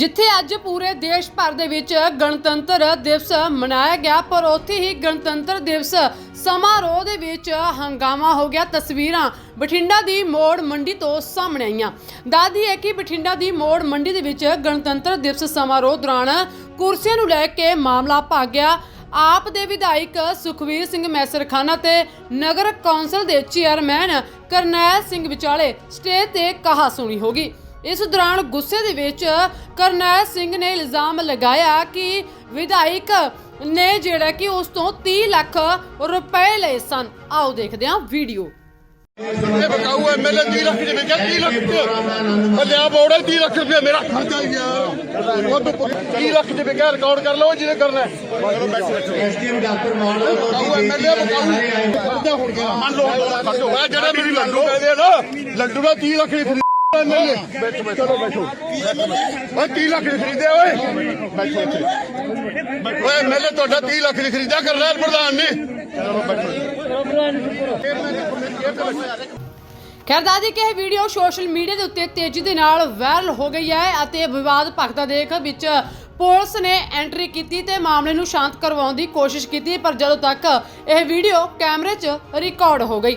ਜਿੱਥੇ ਅੱਜ ਪੂਰੇ ਦੇਸ਼ ਭਰ ਦੇ ਵਿੱਚ ਗਣਤੰਤਰ ਦਿਵਸ ਮਨਾਇਆ ਗਿਆ, ਪਰ ਉੱਥੇ ਹੀ ਗਣਤੰਤਰ ਦਿਵਸ ਸਮਾਰੋਹ ਦੇ ਵਿੱਚ ਹੰਗਾਮਾ ਹੋ ਗਿਆ। ਤਸਵੀਰਾਂ ਬਠਿੰਡਾ ਦੀ ਮੋੜ ਮੰਡੀ ਤੋਂ ਸਾਹਮਣੇ ਆਈਆਂ। ਦਾਦੀ ਹੈ ਕਿ ਬਠਿੰਡਾ ਦੀ ਮੋੜ ਮੰਡੀ ਦੇ ਵਿੱਚ ਗਣਤੰਤਰ ਦਿਵਸ ਸਮਾਰੋਹ ਦੌਰਾਨ ਕੁਰਸੀਆਂ ਨੂੰ ਲੈ ਕੇ ਮਾਮਲਾ ਭੱਗ ਗਿਆ ਆਪ ਦੇ ਵਿਧਾਇਕ ਸੁਖਵੀਰ ਸਿੰਘ ਮੈਸਰਖਾਨਾ ਤੇ ਨਗਰ ਕੌਂਸਲ ਦੇ ਚੇਅਰਮੈਨ ਕਰਨੈਲ ਸਿੰਘ ਵਿਚਾਲੇ ਸਟੇਜ ਤੇ ਕਹਾ ਸੁਣੀ ਹੋ ਗਈ। ਇਸ ਦੌਰਾਨ ਗੁੱਸੇ ਦੇ ਵਿੱਚ ਕਰਨੈਲ ਸਿੰਘ ਨੇ ਇਲਜ਼ਾਮ ਲਗਾਇਆ ਕਿ ਵਿਧਾਇਕ ਨੇ ਜਿਹੜਾ ਕਿ ਉਸ ਤੋਂ 30 ਲੱਖ ਰੁਪਏ ਲਏ ਸਨ। ਆਓ ਦੇਖਦੇ ਹਾਂ ਵੀਡੀਓ। ਇਹ ਬਕਾਊ ਐਮਐਲਏ 30 ਲੱਖ ਦੇ ਵੇਚਿਆ 30 ਲੱਖ ਲਿਆ ਬੋੜਾ 30 ਲੱਖ ਰੁਪਏ ਮੇਰਾ ਖਰਚਾ ਯਾਰ ਉਹ ਤੋਂ 30 ਲੱਖ ਦੇ ਵੇਚਿਆ ਰਿਕਾਰਡ ਕਰ ਲਓ ਜਿਹਨੇ ਕਰਨਾ ਹੈ। ਐਸਡੀਐਮ ਡਾਕਟਰ ਬਕਾਊ ਐਮਐਲਏ ਬਕਾਊ ਮੰਨ ਲਓ ਆ ਜਿਹੜਾ ਮੇਰੀ ਲੱਡੂ ਕਹਿੰਦੇ ਨਾ ਲੱਡੂ ਦਾ 30 ਲੱਖ ਬੈਠੋ ਚਲੋ ਬੈਠੋ ਓਏ 30 ਲੱਖ ਦੀ ਖਰੀਦੇ, ਓਏ। ਬੈਠੋ ਇੱਥੇ ਓਏ ਐਮਐਲਏ ਤੁਹਾਡਾ 30 ਲੱਖ ਦੀ ਖਰੀਦਿਆ ਕਰ ਪ੍ਰਧਾਨ ਨੇ ਚਲੋ ਬੈਠੋ ਖੈਰ ਦਾਦੀ, ਕਿ ਇਹ ਵੀਡੀਓ ਸੋਸ਼ਲ ਮੀਡੀਆ ਦੇ ਉੱਤੇ ਤੇਜ਼ੀ ਦੇ ਨਾਲ ਵਾਇਰਲ ਹੋ ਗਈ ਹੈ ਅਤੇ ਵਿਵਾਦ ਭਖਦਾ ਦੇਖ ਵਿੱਚ ਪੁਲਿਸ ਨੇ ਐਂਟਰੀ ਕੀਤੀ ਤੇ ਮਾਮਲੇ ਨੂੰ ਸ਼ਾਂਤ ਕਰਵਾਉਣ ਦੀ ਕੋਸ਼ਿਸ਼ ਕੀਤੀ, ਪਰ ਜਦੋਂ ਤੱਕ ਇਹ ਵੀਡੀਓ ਕੈਮਰੇ 'ਚ ਰਿਕਾਰਡ ਹੋ ਗਈ।